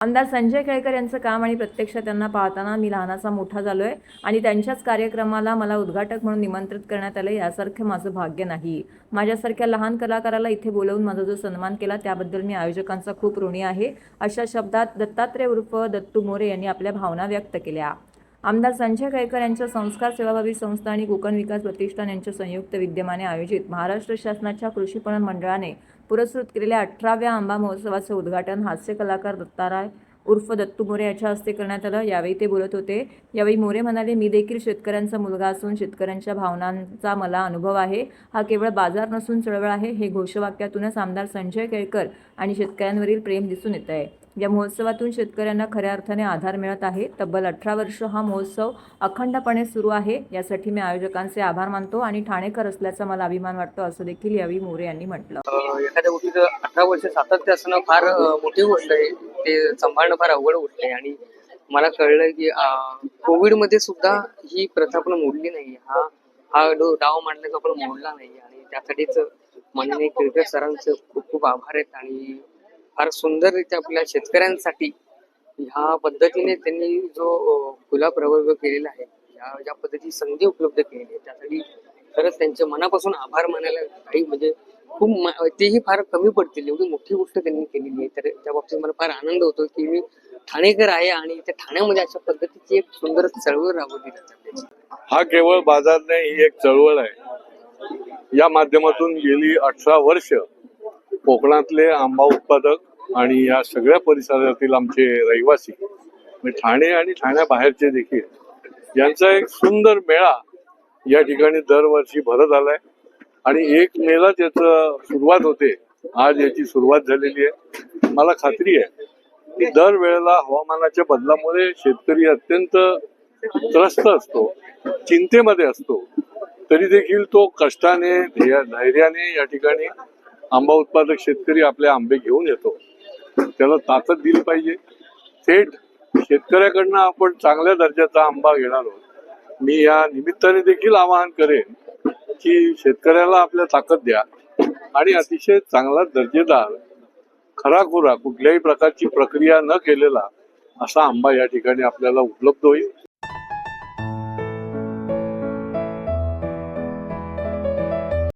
आमदार संजय केळकर यांचं काम आणि प्रत्यक्ष त्यांना पाहताना मी लहानाचा मोठा झालो आहे आणि त्यांच्याच कार्यक्रमाला मला उद्घाटक म्हणून निमंत्रित करण्यात आलं यासारखं माझं भाग्य नाही. माझ्यासारख्या लहान कलाकाराला इथे बोलवून माझा जो सन्मान केला त्याबद्दल मी आयोजकांचा खूप ऋणी आहे. अशा शब्दात दत्तात्रय उर्फ दत्तू मोरे यांनी आपल्या भावना व्यक्त केल्या. आमदार संजय केळकर यांच्या संस्कार सेवाभावी संस्था आणि कोकण विकास प्रतिष्ठान यांच्या संयुक्त विद्यमाने आयोजित महाराष्ट्र शासनाच्या कृषी पणन मंडळाने पुरस्कृत केलेल्या अठराव्या आंबा महोत्सवाचं उद्घाटन हास्य कलाकार दत्ताराय उर्फ दत्तू मोरे याच्या हस्ते करण्यात आलं. यावेळी ते बोलत होते. यावेळी मोरे म्हणाले मी देखील शेतकऱ्यांचा मुलगा असून शेतकऱ्यांच्या भावनांचा मला अनुभव आहे. हा केवळ बाजार नसून चळवळ आहे. हे घोषवाक्यातूनच आमदार संजय केळकर आणि शेतकऱ्यांवरील प्रेम दिसून येत आहे. या महोत्सवातून शेतकऱ्यांना खऱ्या अर्थाने आधार मिळत आहे. तब्बल अठरा वर्ष हा महोत्सव अखंडपणे सुरू आहे. यासाठी मी आयोजकांचे आभार मानतो आणि ठाणेकर असल्याचा मला अभिमान वाटतो असं देखील यावेळी मोरे यांनी म्हटलं. एखाद्या गोष्टीचं अठरा वर्ष सातत्य असणं फार मोठी गोष्ट आहे. ते सांभाळणं फार अवघड गोष्ट आहे. आणि मला कळलं की कोविडमध्ये सुद्धा ही प्रथा आपण मोडली नाही. हा हा डो- डाव मांडण्याचा आपण मोडला नाही. आणि त्यासाठीच माननीय केळकर सरांचं खूप खूप आभार आहेत. आणि फार सुंदररित्या आपल्या शेतकऱ्यांसाठी ह्या पद्धतीने त्यांनी जो खुला प्रवर्ग केलेला आहे या ज्या पद्धतीची संधी उपलब्ध केलेली आहे त्यासाठी खरंच त्यांचे मनापासून आभार मानायला काही म्हणजे खूप तेही फार कमी पडतील एवढी मोठी गोष्ट त्यांनी केलेली आहे. तर त्या बाबतीत मला फार आनंद होतो की मी ठाणेकर आहे आणि त्या ठाण्यामध्ये अशा पद्धतीची एक सुंदर चळवळ राबवली जाते. हा केवळ बाजार नाही ही एक चळवळ आहे. या माध्यमातून गेली अठरा वर्ष कोकणातले आंबा उत्पादक आणि या सगळ्या परिसरातील आमचे रहिवासी म्हणजे ठाणे आणि ठाण्याबाहेरचे देखील यांचा एक सुंदर मेळा या ठिकाणी दरवर्षी भरत आलाय. आणि एक मेला त्याचं सुरुवात होते. आज याची सुरुवात झालेली आहे. मला खात्री आहे की दरवेळेला हवामानाच्या बदलामुळे शेतकरी अत्यंत त्रस्त असतो चिंतेमध्ये असतो. तरी देखील तो कष्टाने धैर्याने या ठिकाणी आंबा उत्पादक शेतकरी आपले आंबे घेऊन येतो. त्याला ताकद दिली पाहिजे. थेट शेतकऱ्याकडनं आपण चांगल्या दर्जाचा आंबा घेणार आहोत. मी या निमित्ताने देखील आवाहन करेन की शेतकऱ्याला आपल्या ताकद द्या आणि अतिशय चांगला दर्जेदार खराखुरा कुठल्याही प्रकारची प्रक्रिया न केलेला असा आंबा या ठिकाणी आपल्याला उपलब्ध होईल.